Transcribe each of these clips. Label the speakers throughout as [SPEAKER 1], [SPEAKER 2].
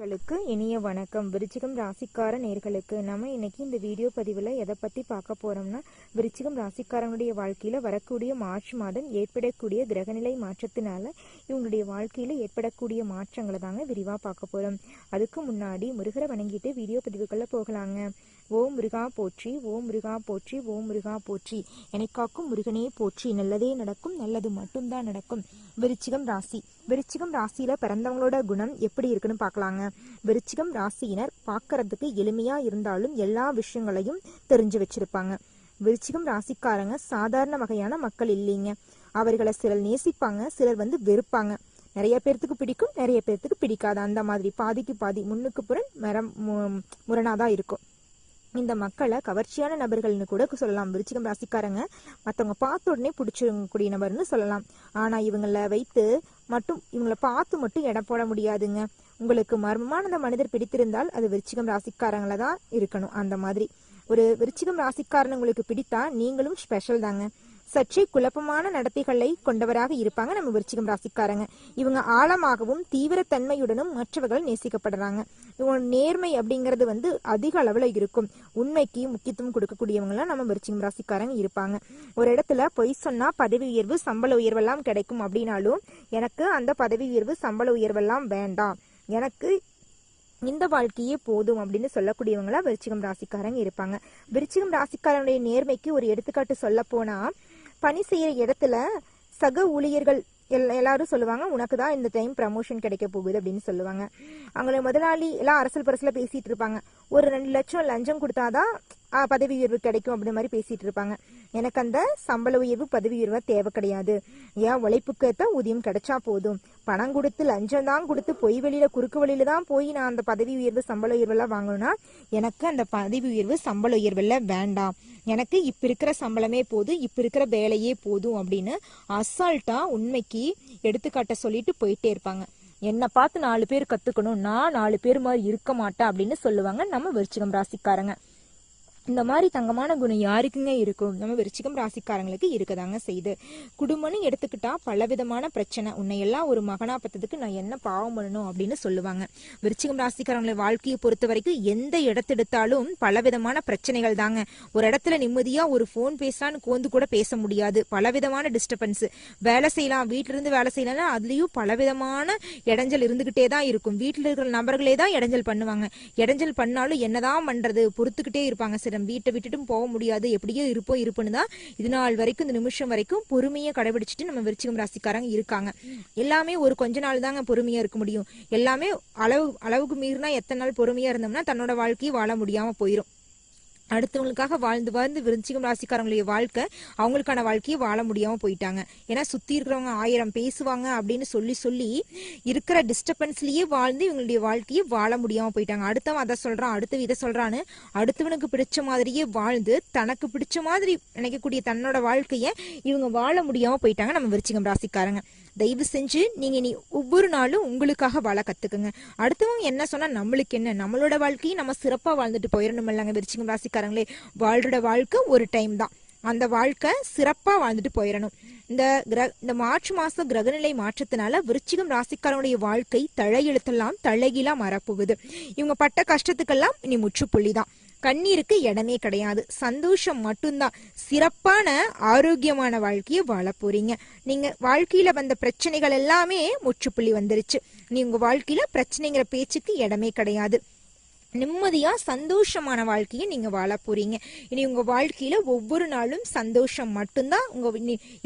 [SPEAKER 1] நேர்களுக்கு இனிய வணக்கம். விருச்சிகம் ராசிக்கார நேர்களுக்கு நம்ம இன்னைக்கு இந்த வீடியோ பதிவில் எதை பற்றி பார்க்க போறோம்னா விருச்சிகம் ராசிக்காரங்களுடைய வாழ்க்கையில் வரக்கூடிய மார்ச் மாதம் ஏற்படக்கூடிய கிரகநிலை மாற்றத்தினால இவங்களுடைய வாழ்க்கையில் ஏற்படக்கூடிய மாற்றங்களை தாங்க விரிவாக பார்க்க போகிறோம் அதுக்கு முன்னாடி முருகரை வணங்கிட்டு வீடியோ பதிவுக்குள்ளே போகலாங்க. ஓம் முருகா போற்றி ஓம் முருகா போற்றி ஓம் முருகா போற்றி. எனக்காக்கும் முருகனே போற்றி. நல்லதே நடக்கும் நல்லது மட்டும்தான் நடக்கும். விருச்சிகம் ராசி. விருச்சிகம் ராசியில பிறந்தவங்களோட குணம் எப்படி இருக்குன்னு பார்க்கலாங்க. விருச்சிகம் ராசியினர் பார்க்கறதுக்கு எளிமையா இருந்தாலும் எல்லா விஷயங்களையும் தெரிஞ்சு வச்சிருப்பாங்க. விருச்சிகம் ராசிக்காரங்க சாதாரண வகையான மக்கள் இல்லைங்க. அவர்களை சிலர் நேசிப்பாங்க சிலர் வந்து வெறுப்பாங்க. நிறைய பேர்த்துக்கு பிடிக்கும் நிறைய பேர்த்துக்கு பிடிக்காது. அந்த மாதிரி பாதிக்கு பாதி முன்னுக்கு புறன் மரம் மு- முரணாதான் இருக்கும். இந்த மக்களை கவர்ச்சியான நபர்கள்னு கூட சொல்லலாம். விருச்சிகம் ராசிக்காரங்க மற்றவங்க பார்த்த உடனே பிடிச்சிருக்கக்கூடிய நபர்னு சொல்லலாம். ஆனா இவங்கள வைத்து மட்டும் இவங்கள பார்த்து மட்டும் எடை போட முடியாதுங்க. உங்களுக்கு மர்மமான அந்த மனிதர் பிடித்திருந்தால் அது விருச்சிகம் ராசிக்காரங்கள தான் இருக்கணும். அந்த மாதிரி. ஒரு விருச்சிகம் ராசிக்காரன் உங்களுக்கு பிடித்தா நீங்களும் ஸ்பெஷல் தாங்க. சற்றே குழப்பமான நடத்தைகளை கொண்டவராக இருப்பாங்க நம்ம விருச்சிகம் ராசிக்காரங்க. இவங்க ஆழமாகவும் தீவிரத்தன்மையுடனும் மற்றவர்கள் நேசிக்கப்படுறாங்க. இவங்க நேர்மை அப்படிங்கிறது வந்து அதிக அளவில் இருக்கும். உண்மைக்கு முக்கியத்துவம் கொடுக்கக்கூடியவங்களாம் நம்ம விருச்சிகம் ராசிக்காரங்க இருப்பாங்க. ஒரு இடத்துல பொய் சொன்னா பதவி உயர்வு சம்பள உயர்வெல்லாம் கிடைக்கும் அப்படின்னாலும் எனக்கு அந்த பதவி உயர்வு சம்பள உயர்வெல்லாம் வேண்டாம். எனக்கு இந்த வாழ்க்கையே போதும் அப்படின்னு சொல்லக்கூடியவங்களா விருச்சிகம் ராசிக்காரங்க இருப்பாங்க. விருச்சிகம் ராசிக்காரனுடைய நேர்மைக்கு ஒரு எடுத்துக்காட்டு சொல்ல போனா பணி செய்யற இடத்துல சக ஊழியர்கள் எல் எல்லாரும் சொல்லுவாங்க உனக்கு தான் இந்த டைம் ப்ரமோஷன் கிடைக்க போகுது அப்படின்னு சொல்லுவாங்க. அவங்கள முதலாளி எல்லாம் அரசல் பரசல பேசிட்டு இருப்பாங்க. ஒரு ரெண்டு லட்சம் லஞ்சம் கொடுத்தாதான் பதவி உயர்வு கிடைக்கும் அப்படி மாதிரி பேசிட்டு இருப்பாங்க. எனக்கு அந்த சம்பள உயர்வு பதவி உயர்வா தேவை கிடையாது. ஏன் உழைப்புக்கு ஏற்ற ஊதியம் கிடைச்சா போதும். பணம் கொடுத்து லஞ்சம் தான் கொடுத்து பொய் வெளியில குறுக்கு வழியில தான் போய் நான் அந்த பதவி உயர்வு சம்பள உயர்வெல்லாம் வாங்கணும்னா எனக்கு அந்த பதவி உயர்வு சம்பள உயர்வெல்லாம் வேண்டாம். எனக்கு இப்ப இருக்கிற சம்பளமே போதும் இப்ப இருக்கிற வேலையே போதும் அப்படின்னு அசால்ட்டா உண்மைக்கு எடுத்துக்காட்ட சொல்லிட்டு போயிட்டே இருப்பாங்க. என்னை பார்த்து நாலு பேர் கத்துக்கணும் நான் நாலு பேர் மாதிரி இருக்க மாட்டேன் அப்படின்னு சொல்லுவாங்க நம்ம விருச்சிகம் ராசிக்காரங்க. இந்த மாதிரி தங்கமான குணம் யாருக்குங்க இருக்கும்? நம்ம விருச்சிகம் ராசிக்காரங்களுக்கு இருக்கதாங்க செய்து. குடும்பம்னு எடுத்துக்கிட்டா பலவிதமான பிரச்சனை. உன்னை எல்லாம் ஒரு மகனா பத்ததுக்கு நான் என்ன பாவம் பண்ணணும் அப்படின்னு சொல்லுவாங்க. விருச்சிகம் ராசிக்காரங்களை வாழ்க்கையை பொறுத்த வரைக்கும் எந்த இடத்தெடுத்தாலும் பலவிதமான பிரச்சனைகள் தாங்க. ஒரு இடத்துல நிம்மதியா ஒரு ஃபோன் பேசலான்னு கோந்து கூட பேச முடியாது. பலவிதமான டிஸ்டர்பன்ஸ் வேலை செய்யலாம். வீட்டுல இருந்து வேலை செய்யலாம்னா அதுலயும் பலவிதமான இடைஞ்சல் இருந்துகிட்டே தான் இருக்கும். வீட்டுல இருக்கிற நபர்களே தான் இடைஞ்சல் பண்ணுவாங்க. இடைஞ்சல் பண்ணாலும் என்னதான் பண்றது? பொறுத்துக்கிட்டே இருப்பாங்க சரி வீட்டை விட்டுட்டும் போக முடியாது. எப்படியோ இருப்போம் இருப்புன்னு தான். இது நாள் வரைக்கும் இந்த நிமிஷம் வரைக்கும் பொறுமையை கடைபிடிச்சிட்டு நம்ம விருச்சிகம் ராசிக்காரங்க இருக்காங்க. எல்லாமே ஒரு கொஞ்ச நாள் தாங்க பொறுமையா இருக்க முடியும். எல்லாமே அளவு அளவுக்கு மீறினா எத்தனை நாள் பொறுமையா இருந்தோம்னா தன்னோட வாழ்க்கையை வாழ முடியாம போயிடும் அடுத்தவங்களுக்காக வாழ்ந்து வாழ்ந்து விருச்சிகம் ராசிக்காரங்களுடைய வாழ்க்கை அவங்களுக்கான வாழ்க்கையை வாழ முடியாம போயிட்டாங்க. ஏன்னா சுத்தி இருக்கிறவங்க ஆயிரம் பேசுவாங்க அப்படின்னு சொல்லி சொல்லி இருக்கிற டிஸ்டர்பன்ஸ்லயே வாழ்ந்து இவங்களுடைய வாழ்க்கையை வாழ முடியாம போயிட்டாங்க. அடுத்தவன் அதை சொல்றான் அடுத்தவன் இதை சொல்றான்னு அடுத்தவனுக்கு பிடிச்ச மாதிரியே வாழ்ந்து தனக்கு பிடிச்ச மாதிரி நினைக்கக்கூடிய தன்னோட வாழ்க்கையை இவங்க வாழ முடியாம போயிட்டாங்க நம்ம விருச்சிகம் ராசிக்காரங்க. தயவு செஞ்சு நீங்க நீ ஒவ்வொரு நாளும் உங்களுக்காக வாழ கத்துக்குங்க. அடுத்தவங்க என்ன சொன்னா நம்மளுக்கு என்ன? நம்மளோட வாழ்க்கையை நம்ம சிறப்பா வாழ்ந்துட்டு போயிடணும் இல்லைங்க விருச்சிகம் ராசிக்காரங்களே வாழ்றோட வாழ்க்கை ஒரு டைம் தான். அந்த வாழ்க்கை சிறப்பா வாழ்ந்துட்டு போயிடணும் இந்த கிர இந்த மார்ச் மாதம் கிரகநிலை மாற்றத்தினால விருச்சிகம் ராசிக்காரனுடைய வாழ்க்கை தழையெழுத்தெல்லாம் தலைகீழா மாறப்போகுது. இவங்க பட்ட கஷ்டத்துக்கெல்லாம் இனி முற்றுப்புள்ளி தான். கண்ணீருக்கு இடமே கிடையாது. சந்தோஷம் மட்டும்தான். சிறப்பான ஆரோக்கியமான வாழ்க்கையை வாழ போறீங்க. நீங்க வாழ்க்கையில வந்த பிரச்சனைகள் எல்லாமே முற்றுப்புள்ளி வந்துருச்சு. நீ உங்க வாழ்க்கையில பிரச்சனைங்கிற பேச்சுக்கு இடமே கிடையாது. நிம்மதியா சந்தோஷமான வாழ்க்கையை நீங்க வாழ போறீங்க. இனி உங்க வாழ்க்கையில ஒவ்வொரு நாளும் சந்தோஷம் மட்டும்தான் உங்க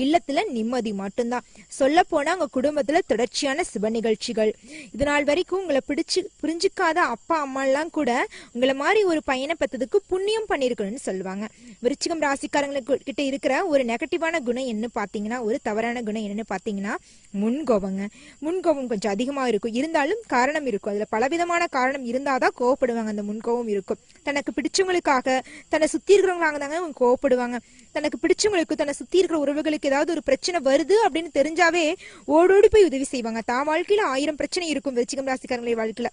[SPEAKER 1] இல்லத்துல நிம்மதி மட்டும்தான். சொல்ல போனா உங்க குடும்பத்துல தொடர்ச்சியான சுப நிகழ்ச்சிகள். இது நாள் வரைக்கும் உங்களை பிடிச்சு புரிஞ்சுக்காத அப்பா அம்மா எல்லாம் கூட உங்களை மாதிரி ஒரு பையனை பெற்றதுக்கு புண்ணியம் பண்ணிருக்கணும்னு சொல்லுவாங்க. விருச்சிகம் ராசிக்காரங்களுக்கு கிட்ட இருக்கிற ஒரு நெகட்டிவான குணம் என்ன பாத்தீங்கன்னா ஒரு தவறான குணம் என்னன்னு பாத்தீங்கன்னா முன்கோபங்க முன்கோபம் கொஞ்சம் அதிகமா இருக்கும். இருந்தாலும் காரணம் இருக்கும். அதுல பலவிதமான காரணம் இருந்தாதான் கோவப்படுவாங்க அந்த முன்கோபம் இருக்கும். தனக்கு பிடிச்சவங்களுக்காக தன்னை சுத்தி இருக்கிறவங்களாக தாங்க அவங்க கோவப்படுவாங்க. தனக்கு பிடிச்சவங்களுக்கு தன்னை சுத்தி இருக்கிற உறவுகளுக்கு ஏதாவது ஒரு பிரச்சனை வருது அப்படின்னு தெரிஞ்சாவே ஓடோடி போய் உதவி செய்வாங்க. தான் வாழ்க்கையில ஆயிரம் பிரச்சனை இருக்கும் விருச்சிகம் ராசிக்காரங்களுடைய வாழ்க்கையில.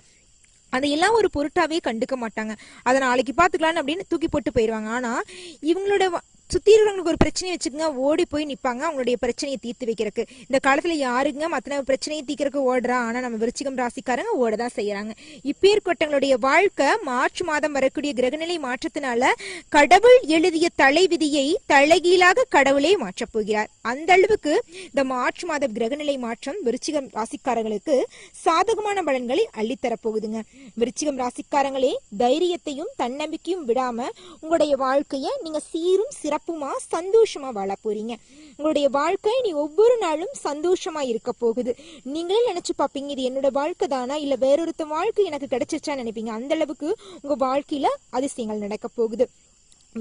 [SPEAKER 1] அதையெல்லாம் ஒரு பொருட்டாவே கண்டுக்க மாட்டாங்க. அதை நாளைக்கு பாத்துக்கலாம் அப்படின்னு தூக்கி போட்டு போயிடுவாங்க ஆனா இவங்களோட சுத்தி இருக்கிறவங்களுக்கு ஒரு பிரச்சனையை வச்சுக்கோங்க ஓடி போய் நிப்பாங்க அவங்களுடைய பிரச்சனையை தீர்த்து வைக்கிறதுக்கு. இந்த காலத்துல யாருங்க மத்தன பிரச்சனையை தீர்க்கறதுக்கு ஓடுறா? ஆனா நம்ம விருச்சிகம் ராசிக்காரங்க ஓடதான் செய்யறாங்க இப்பேற்பட்டவங்களுடைய வாழ்க்கை மார்ச் மாதம் வரக்கூடிய கிரகநிலை மாற்றத்தினால கடவுள் எழுதிய தலை விதியை தலைகீழாக கடவுளே மாற்றப் போகிறார். அந்த அளவுக்கு இந்த மார்ச் மாத கிரகநிலை மாற்றம் விருச்சிகம் ராசிக்காரங்களுக்கு சாதகமான பலன்களை அள்ளித்தரப் போகுதுங்க. விருச்சிகம் ராசிக்காரங்களே தைரியத்தையும் தன்னம்பிக்கையும் விடாம உங்களுடைய வாழ்க்கைய நீங்க சீரும் சிறப்பு சிறப்புமா சந்தோஷமா வாழ போறீங்க. உங்களுடைய வாழ்க்கை நீ ஒவ்வொரு நாளும் சந்தோஷமா இருக்க போகுது. நீங்களே நினைச்சு பார்ப்பீங்க இது என்னோட வாழ்க்கை தானா இல்ல வேறொருத்த வாழ்க்கை எனக்கு கிடைச்சிருச்சான்னு நினைப்பீங்க. அந்த அளவுக்கு உங்க வாழ்க்கையில அதிசயங்கள் நடக்க போகுது.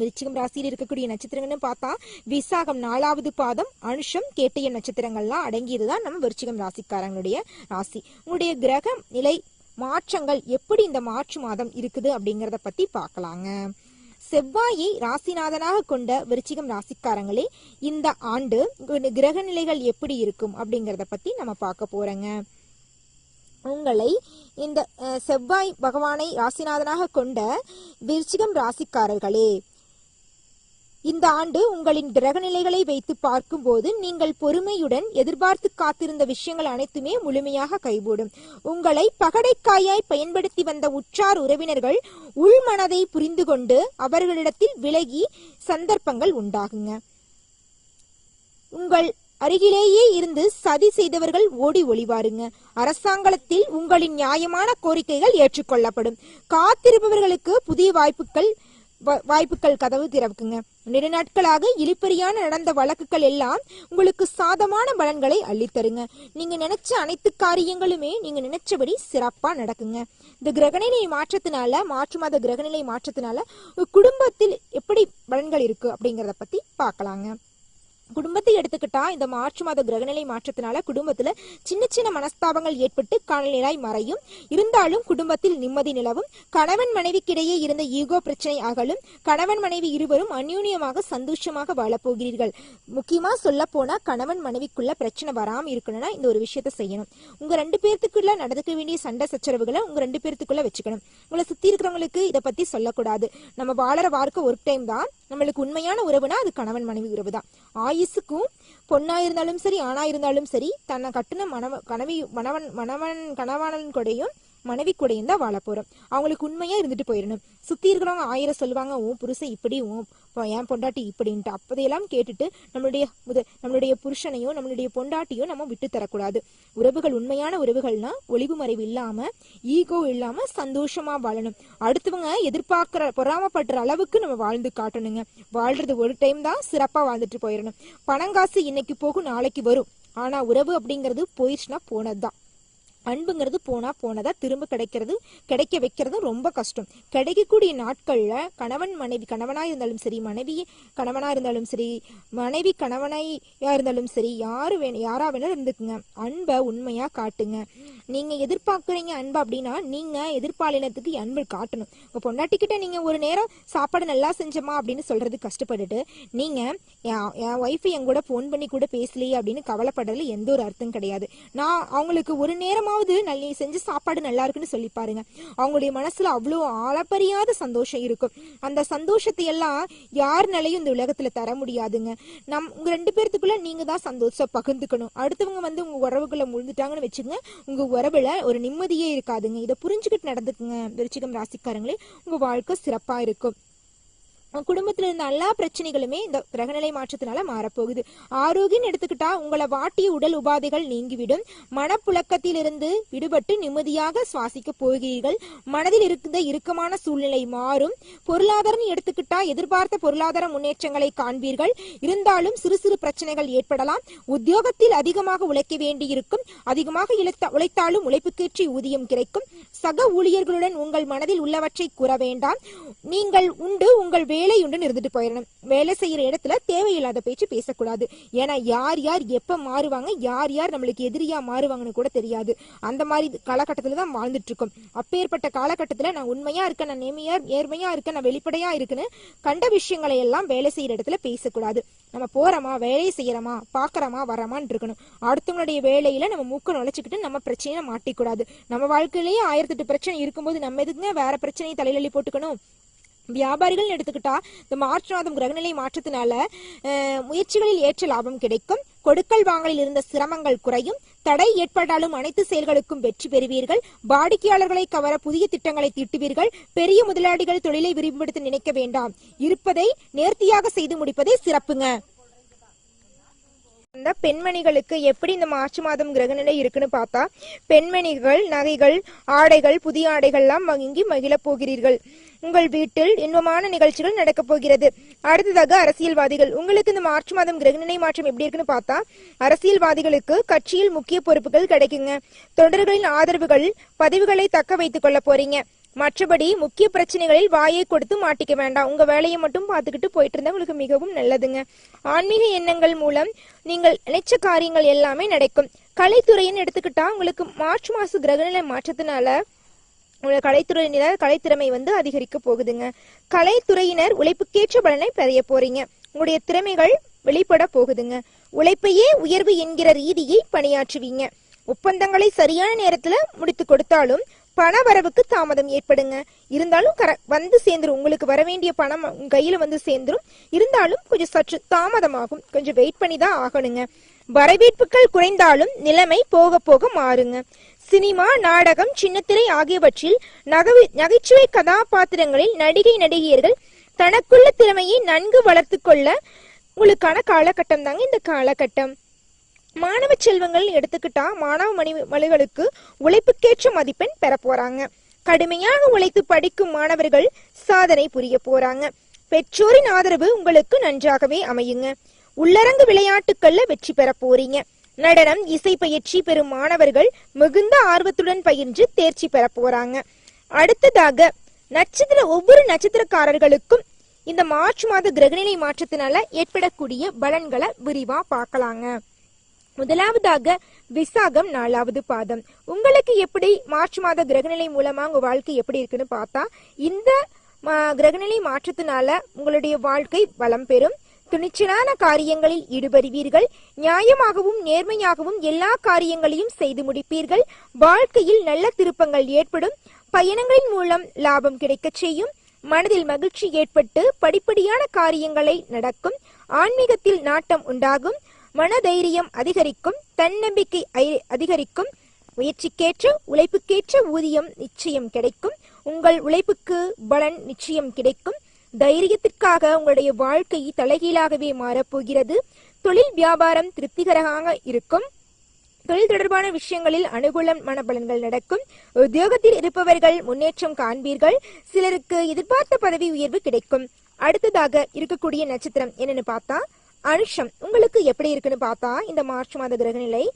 [SPEAKER 1] விருச்சிகம் ராசியில் இருக்கக்கூடிய நட்சத்திரங்கள்னு பார்த்தா விசாகம் நாலாவது பாதம் அனுஷம் கேட்டய நட்சத்திரங்கள்லாம் அடங்கியதுதான் நம்ம விருச்சிகம் ராசிக்காரங்களுடைய ராசி. உங்களுடைய கிரக நிலை மாற்றங்கள் எப்படி இந்த மார்ச் மாதம் இருக்குது அப்படிங்கிறத பத்தி பார்க்கலாங்க. செவ்வாயை ராசிநாதனாக கொண்ட விருச்சிகம் ராசிக்காரங்களே இந்த ஆண்டு கிரக நிலைகள் எப்படி இருக்கும் அப்படிங்கறத பத்தி நம்ம பார்க்க போறோங்க. உங்களை இந்த செவ்வாய் பகவானை ராசிநாதனாக கொண்ட விருச்சிகம் ராசிக்காரர்களே இந்த ஆண்டு உங்களின் கிரகநிலைகளை வைத்து பார்க்கும்போது நீங்கள் பொறுமையுடன் எதிர்பார்த்து காத்திருந்த விஷயங்கள் அனைத்துமே முழுமையாக கைகூடும். உங்களை பகடைக்காயாய் பயன்படுத்தி வந்த உற்றார் உறவினர்கள் உள்மனதை புரிந்து கொண்டு அவர்களிடத்தில் விலகி சந்தர்ப்பங்கள் உண்டாகுங்க. உங்கள் அருகிலேயே இருந்து சதி செய்தவர்கள் ஓடி ஒளிவாருங்க. அரசாங்கத்தில் உங்களின் நியாயமான கோரிக்கைகள் ஏற்றுக்கொள்ளப்படும். காத்திருப்பவர்களுக்கு புதிய வாய்ப்புகள் வாய்ப்புகள் கதவு திறக்குங்க. நெடுநாட்களாக இழிப்பறியான நடந்த வழக்குகள் எல்லாம் உங்களுக்கு சாதமான பலன்களை அள்ளித்தருங்க. நீங்க நினைச்ச அனைத்து காரியங்களுமே நீங்க நினைச்சபடி சிறப்பா நடக்குங்க. இந்த கிரகநிலை மாற்றத்தினால மாற்று மாத கிரகநிலை மாற்றத்தினால குடும்பத்தில் எப்படி பலன்கள் இருக்கு அப்படிங்கறத பத்தி பார்க்கலாங்க. குடும்பத்தை எடுத்துக்கிட்டா இந்த மார்ச் மாத கிரகநிலை மாற்றத்தினால குடும்பத்துல சின்ன சின்ன மனஸ்தாபங்கள் ஏற்பட்டு காலநிலை மறையும். இருந்தாலும் குடும்பத்தில் நிம்மதி நிலவும். கணவன் மனைவிக்கிடையே இருந்த ஈகோ பிரச்சனை அகலும். கணவன் மனைவி இருவரும் அந்யூன்யமாக சந்தோஷமாக வாழப்போகிறீர்கள் முக்கியமா சொல்ல போனா கணவன் மனைவிக்குள்ள பிரச்சனை வராம இருக்கணும்னா இந்த ஒரு விஷயத்த செய்யணும். உங்க ரெண்டு பேர்த்துக்குள்ள நடந்துக்க வேண்டிய சண்டை சச்சரவுகளை உங்க ரெண்டு பேர்த்துக்குள்ள வச்சுக்கணும். உங்களை சுத்தி இருக்கிறவங்களுக்கு இதை பத்தி சொல்லக்கூடாது. நம்ம வாழற வாழ்க்கை ஒரு டைம் தான். நம்மளுக்கு உண்மையான உறவுனா அது கணவன் மனைவி உறவு தான் ஆயுசுக்கும் பொண்ணா இருந்தாலும் சரி ஆணா இருந்தாலும் சரி தன்னை கட்டுன மணவ கனவி மணவன் மணவன் கணவானன் கூடையும் மனைவி கூடையும் தான் வாழ போறோம். அவங்களுக்கு உண்மையா இருந்துட்டு போயிடணும். சுத்தி இருக்கிறவங்க ஆயிரம் சொல்லுவாங்க உன் புருஷன் இப்படி உன் என் பொண்டாட்டி இப்படின்ட்டு. அப்பதையெல்லாம் கேட்டுட்டு நம்மளுடைய முத நம்மளுடைய புருஷனையும் நம்மளுடைய பொண்டாட்டியும் நம்ம விட்டு தரக்கூடாது. உறவுகள் உண்மையான உறவுகள்னா ஒளிவு மறைவு இல்லாம ஈகோ இல்லாம சந்தோஷமா வாழணும். அடுத்தவங்க எதிர்பார்க்கிற பொறாமப்படுற அளவுக்கு நம்ம வாழ்ந்து காட்டணுங்க. வாழ்றது ஒரு டைம் தான் சிறப்பா வாழ்ந்துட்டு போயிடணும். பணங்காசு இன்னைக்கு போகும் நாளைக்கு வரும். ஆனா உறவு அப்படிங்கிறது போயிடுச்சுன்னா போனதுதான். அன்புங்கிறது போனா போனதா திரும்ப கிடைக்கிறது கிடைக்க வைக்கிறதும் ரொம்ப கஷ்டம். கிடைக்கக்கூடிய நாட்கள்ல கணவன் மனைவி கணவனா இருந்தாலும் சரி மனைவி கணவனா இருந்தாலும் சரி மனைவி கணவனையா இருந்தாலும் சரி யாரு வேணும் யாரா வேணாலும் இருந்துக்குங்க. அன்பை உண்மையா காட்டுங்க. நீங்க எதிர்பார்க்குறீங்க அன்பு அப்படின்னா நீங்க எதிர்பாலினத்துக்கு அன்பு காட்டணும். உங்க பொண்டாட்டிக்கிட்ட நீங்க ஒரு நேரம் சாப்பாடு நல்லா செஞ்சமா அப்படின்னு சொல்றது கஷ்டப்பட்டுட்டு நீங்க என் என் என் கூட ஃபோன் பண்ணி கூட பேசலையே அப்படின்னு கவலைப்படுறதுல எந்த ஒரு அர்த்தம் கிடையாது. நான் அவங்களுக்கு ஒரு நேரம் கொஞ்சமாவது நல்ல செஞ்ச சாப்பாடு நல்லா இருக்குன்னு சொல்லி பாருங்க. அவங்களுடைய மனசுல அவ்வளோ அளப்பறியாத சந்தோஷம் இருக்கும். அந்த சந்தோஷத்தை எல்லாம் யாருனாலையும் இந்த உலகத்துல தர முடியாதுங்க. நம் உங்க ரெண்டு பேர்த்துக்குள்ள நீங்க தான் சந்தோஷம் பகிர்ந்துக்கணும். அடுத்தவங்க வந்து உங்க உறவுகளை முழுந்துட்டாங்கன்னு வச்சுக்கோங்க. உங்க உறவுல ஒரு நிம்மதியே இருக்காதுங்க. இதை புரிஞ்சுக்கிட்டு நடந்துக்குங்க. விருச்சிகம் ராசிக்காரங்களே உங்க வாழ்க்கை சிறப்பா இருக்கும். குடும்பத்தில் இருந்த எல்லா பிரச்சனைகளுமே இந்த கிரகநிலை மாற்றத்தினால மாறப்போகுது. ஆரோக்கியம் எடுத்துக்கிட்டா உங்களை வாட்டிய உடல் உபாதைகள் நீங்கிவிடும். மனப்புழக்கத்திலிருந்து விடுபட்டு நிம்மதியாக சுவாசிக்க போகிறீர்கள். மனதில் இருந்த இறுக்கமான சூழ்நிலை மாறும். பொருளாதாரம் எடுத்துக்கிட்டா எதிர்பார்த்த பொருளாதார முன்னேற்றங்களை காண்பீர்கள். இருந்தாலும் சிறு சிறு பிரச்சனைகள் ஏற்படலாம். உத்தியோகத்தில் அதிகமாக உழைக்க வேண்டியிருக்கும். அதிகமாக இழைத்த உழைத்தாலும் உழைப்புக்கேற்றி ஊதியம் கிடைக்கும். சக ஊழியர்களுடன் உங்கள் மனதில் உள்ளவற்றை கூற வேண்டாம். நீங்கள் உண்டு உங்கள் வேலையுடன் இருந்துட்டு போயிடணும் வேலை செய்யற இடத்துல தேவையில்லாத பேச்சு பேசக்கூடாது. ஏன்னா யார் யார் எப்ப மாறுவாங்க யார் யார் நம்மளுக்கு எதிரியா மாறுவாங்கன்னு கூட தெரியாது. அந்த மாதிரி காலகட்டத்துல தான் வாழ்ந்துட்டு இருக்கோம் அப்பேற்பட்ட காலகட்டத்துல நான் உண்மையா இருக்கேன் நான் நேமையா நேர்மையா இருக்கேன் நான் வெளிப்படையா இருக்குன்னு கண்ட விஷயங்களை எல்லாம் வேலை செய்யற இடத்துல பேசக்கூடாது. நம்ம போறோமா வேலையை செய்யறோமா பாக்குறோமா வரமான்னு இருக்கணும். அடுத்தவங்களுடைய வேலையில நம்ம மூக்க நுழைச்சிக்கிட்டு நம்ம பிரச்சனையை மாட்டிக்கூடாது. நம்ம வாழ்க்கையிலேயே ஆயிரத்தெட்டு பிரச்சனை இருக்கும்போது நம்ம எதுக்குங்க வேற பிரச்சனையை தலையிலி போட்டுக்கணும்? வியாபாரிகள் எடுத்துக்கிட்டா இந்த மார்ச் மாதம் கிரகநிலை மாற்றத்தினால முயற்சிகளில் ஏற்ற லாபம் கிடைக்கும். கொடுக்கல் வாங்கலில் இருந்த சிரமங்கள் குறையும். தடை ஏற்பட்டாலும் அனைத்து செயல்களுக்கும் வெற்றி பெறுவீர்கள். வாடிக்கையாளர்களை கவர புதிய திட்டங்களை தீட்டுவீர்கள். பெரிய முதலாளிகள் தொழிலை விரிவுபடுத்த நினைக்க வேண்டாம். இருப்பதை நேர்த்தியாக செய்து முடிப்பதே சிறப்புங்க. இந்த பெண்மணிகளுக்கு எப்படி இந்த மார்ச் மாதம் கிரகநிலை இருக்குன்னு பார்த்தா பெண்மணிகள் நகைகள் ஆடைகள் புதிய ஆடைகள்லாம் வாங்கி மகிழப் போகிறீர்கள். உங்கள் வீட்டில் இன்பமான நிகழ்ச்சிகள் நடக்கப் போகிறது. அடுத்ததாக அரசியல்வாதிகள். உங்களுக்கு இந்த மார்ச் மாதம் கிரகநிலை மாற்றம் எப்படி இருக்குன்னு பார்த்தா அரசியல்வாதிகளுக்கு கட்சியில் முக்கிய பொறுப்புகள் கிடைக்குங்க. தொண்டர்களின் ஆதரவுகள் பதவிகளை தக்க வைத்துக் கொள்ள போறீங்க. மற்றபடி முக்கிய பிரச்சனைகளில் வாயை கொடுத்து மாட்டிக்க வேண்டாம். உங்க வேலையை மட்டும் பார்த்துக்கிட்டு போயிட்டு இருந்தா உங்களுக்கு மிகவும் நல்லதுங்க. ஆன்மீக எண்ணங்கள் மூலம் நீங்கள் நினைச்ச காரியங்கள் எல்லாமே நடக்கும். கலைத்துறைன்னு எடுத்துக்கிட்டா உங்களுக்கு மார்ச் மாச கிரகநிலை மாற்றத்தினால உங்களோட கலைத்துறையினர் கலைத்திறமை வந்து அதிகரிக்க போகுதுங்க. கலைத்துறையினர் உழைப்புக்கேற்ற பலனை பெறைய போறீங்க. உங்களுடைய திறமைகள் வெளிப்பட போகுதுங்க. உழைப்பையே உயர்வு என்கிற ரீதியை பணியாற்றுவீங்க. ஒப்பந்தங்களை சரியான நேரத்துல முடித்து கொடுத்தாலும் பண வரவுக்கு தாமதம் ஏற்படுங்க. இருந்தாலும் கர வந்து சேர்ந்துரும். உங்களுக்கு வர வேண்டிய பணம் உங்க கையில வந்து சேர்ந்துரும். இருந்தாலும் கொஞ்சம் சற்று தாமதமாகும். கொஞ்சம் வெயிட் பண்ணி தான் ஆகணுங்க. வரவேற்புகள் குறைந்தாலும் நிலைமை போக போக மாறுங்க. சினிமா நாடகம் சின்னத்திரை ஆகியவற்றில் நகவி நகைச்சுவை கதாபாத்திரங்களில் நடிகை நடிகையர்கள் தனக்குள்ள திறமையை நன்கு வளர்த்து கொள்ள உங்களுக்கான காலகட்டம் தாங்க இந்த காலகட்டம். மாணவ செல்வங்கள் எடுத்துக்கிட்டா மாணவ மணி மணிகளுக்கு உழைப்புக்கேற்ற மதிப்பெண் பெற போறாங்க. கடுமையாக உழைத்து படிக்கும் மாணவர்கள் சாதனை புரிய போறாங்க. பெற்றோரின் ஆதரவு உங்களுக்கு நன்றாகவே அமையுங்க. உள்ளரங்கு விளையாட்டுக்கள்ல வெற்றி பெற போறீங்க. நடனம் இசை பயிற்சி பெறும் மாணவர்கள் மிகுந்த ஆர்வத்துடன் பயின்று தேர்ச்சி பெற போறாங்க. அடுத்ததாக நட்சத்திர ஒவ்வொரு நட்சத்திரக்காரர்களுக்கும் இந்த மார்ச் மாத கிரகநிலை மாற்றத்தினால ஏற்படக்கூடிய பலன்களை விரிவா பார்க்கலாங்க. முதலாவதாக விசாகம் நாலாவது பாதம். உங்களுக்கு எப்படி மார்ச் மாத கிரகநிலை மூலமா உங்க வாழ்க்கை எப்படி இருக்குன்னு பார்த்தா இந்த மா- கிரகநிலை மாற்றத்தினால உங்களுடைய வாழ்க்கை வளம் பெறும். துணிச்சலான காரியங்களில் ஈடுபடுவீர்கள். நியாயமாகவும் நேர்மையாகவும் எல்லா காரியங்களையும் செய்து முடிப்பீர்கள். வாழ்க்கையில் நல்ல திருப்பங்கள் ஏற்படும். பயணங்களின் மூலம் லாபம் கிடைக்கச் செய்யும். மனதில் மகிழ்ச்சி ஏற்பட்டு படிப்படியான காரியங்களை நடக்கும். ஆன்மீகத்தில் நாட்டம் உண்டாகும். மனதைரியம் அதிகரிக்கும் தன்னம்பிக்கை அதிகரிக்கும் முயற்சிக்கேற்ற உழைப்புக்கேற்ற ஊதியம் நிச்சயம் கிடைக்கும். உங்கள் உழைப்புக்கு பலன் நிச்சயம் கிடைக்கும். தைரியத்திற்காக உங்களுடைய வாழ்க்கை தலைகீழாகவே மாறப்போகிறது. தொழில் வியாபாரம் திருப்திகரமாக இருக்கும். தொழில் தொடர்பான விஷயங்களில் அனுகூலம் மனபலன்கள் நடக்கும். உத்தியோகத்தில் இருப்பவர்கள் முன்னேற்றம் காண்பீர்கள். சிலருக்கு எதிர்பார்த்த பதவி உயர்வு கிடைக்கும். அடுத்ததாக இருக்கக்கூடிய நட்சத்திரம் என்னன்னு பார்த்தா அனுஷம் உங்களுக்கு எப்படி இருக்குன்னு பார்த்தா இந்த மார்ச் மாத கிரகநிலை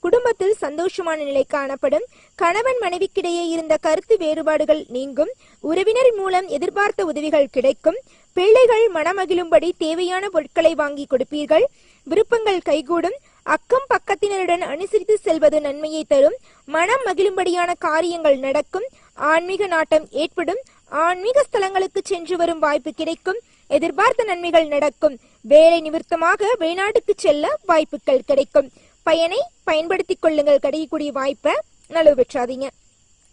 [SPEAKER 1] குடும்பத்தில் சந்தோஷமான நிலை காணப்படும். கணவன் மனைவிக்கிடையே இருந்த கருத்து வேறுபாடுகள் நீங்கும். உறவினர் மூலம் எதிர்பார்த்த உதவிகள் கிடைக்கும். பிள்ளைகள் மனமகிழும்படி தேவையான பொருட்களை வாங்கி கொடுப்பீர்கள். விருப்பங்கள் கைகூடும். அக்கம் பக்கத்தினருடன் அனுசரித்து செல்வது நன்மையை தரும். மனம் மகிழும்படியான காரியங்கள் நடக்கும். ஆன்மீக நாட்டம் ஏற்படும். ஆன்மீக ஸ்தலங்களுக்கு சென்று வரும் வாய்ப்பு கிடைக்கும். எதிர்பார்த்த நன்மைகள் நடக்கும். வேலை நிமித்தமாக வெளிநாட்டுக்கு செல்ல வாய்ப்புகள் கிடைக்கும். பயனை பயன்படுத்திக் கொள்ளுங்கள். கிடைக்கக்கூடிய வாய்ப்பை நழுவு பெற்றாதீங்க.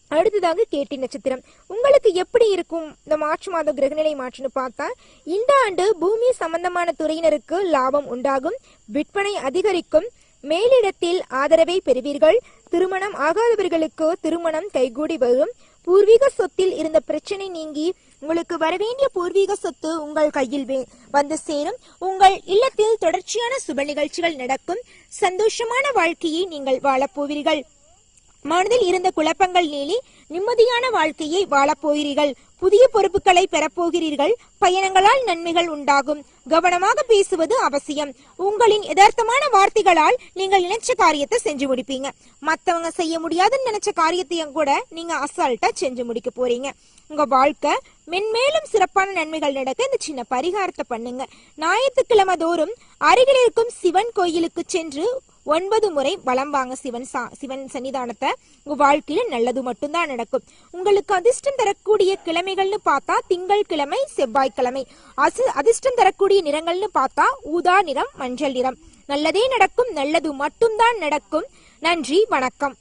[SPEAKER 1] அடுத்ததாக கேட்டி நட்சத்திரம். உங்களுக்கு எப்படி இருக்கும்? இந்த மார்ச் மாத கிரகநிலை மாற்றுன்னு பார்த்தா இந்த ஆண்டு பூமி சம்பந்தமான துறையினருக்கு லாபம் உண்டாகும். விற்பனை அதிகரிக்கும். மேலிடத்தில் ஆதரவை பெறுவீர்கள். திருமணம் ஆகாதவர்களுக்கு திருமணம் கைகூடி வரும். பூர்வீக சொத்தில் இருந்த பிரச்சனை நீங்கி உங்களுக்கு வரவேண்டிய பூர்வீக சொத்து உங்கள் கையில் வே- வந்து சேரும். உங்கள் இல்லத்தில் தொடர்ச்சியான சுப நிகழ்ச்சிகள் நடக்கும். சந்தோஷமான வாழ்க்கையை நீங்கள் வாழப்போவீர்கள் மனதில் இருந்த குழப்பங்கள் நீளி நிம்மதியான வாழ்க்கையை வாழப்போகிறீர்கள் புதிய பொறுப்புகளை பெறப்போகிறீர்கள் பயணங்களால் நன்மைகள் உண்டாகும். கவனமாக பேசுவது அவசியம். உங்களின் யதார்த்தமான வார்த்தைகளால் நீங்கள் நினைச்ச காரியத்தை செஞ்சு முடிப்பீங்க. மத்தவங்க செய்ய முடியாதுன்னு நினைச்ச காரியத்தையும் கூட நீங்க அசால்ட்டா செஞ்சு முடிக்க போறீங்க. உங்க வாழ்க்கை மென்மேலும் சிறப்பான நன்மைகள் நடக்க இந்த சின்ன பரிகாரத்தை பண்ணுங்க. ஞாயிற்றுக்கிழமை தோறும் அருகில் இருக்கும் சிவன் கோயிலுக்கு சென்று ஒன்பது முறை வளம் வாங்க சிவன் சா- சிவன் சன்னிதானத்தை உங்க வாழ்க்கையில நல்லது மட்டும்தான் நடக்கும். உங்களுக்கு அதிர்ஷ்டம் தரக்கூடிய கிழமைகள்னு பார்த்தா திங்கள் கிழமை செவ்வாய்க்கிழமை அசு அதிர்ஷ்டம் தரக்கூடிய நிறங்கள்னு பார்த்தா ஊதா நிறம் மஞ்சள் நிறம். நல்லதே நடக்கும் நல்லது மட்டும்தான் நடக்கும். நன்றி வணக்கம்.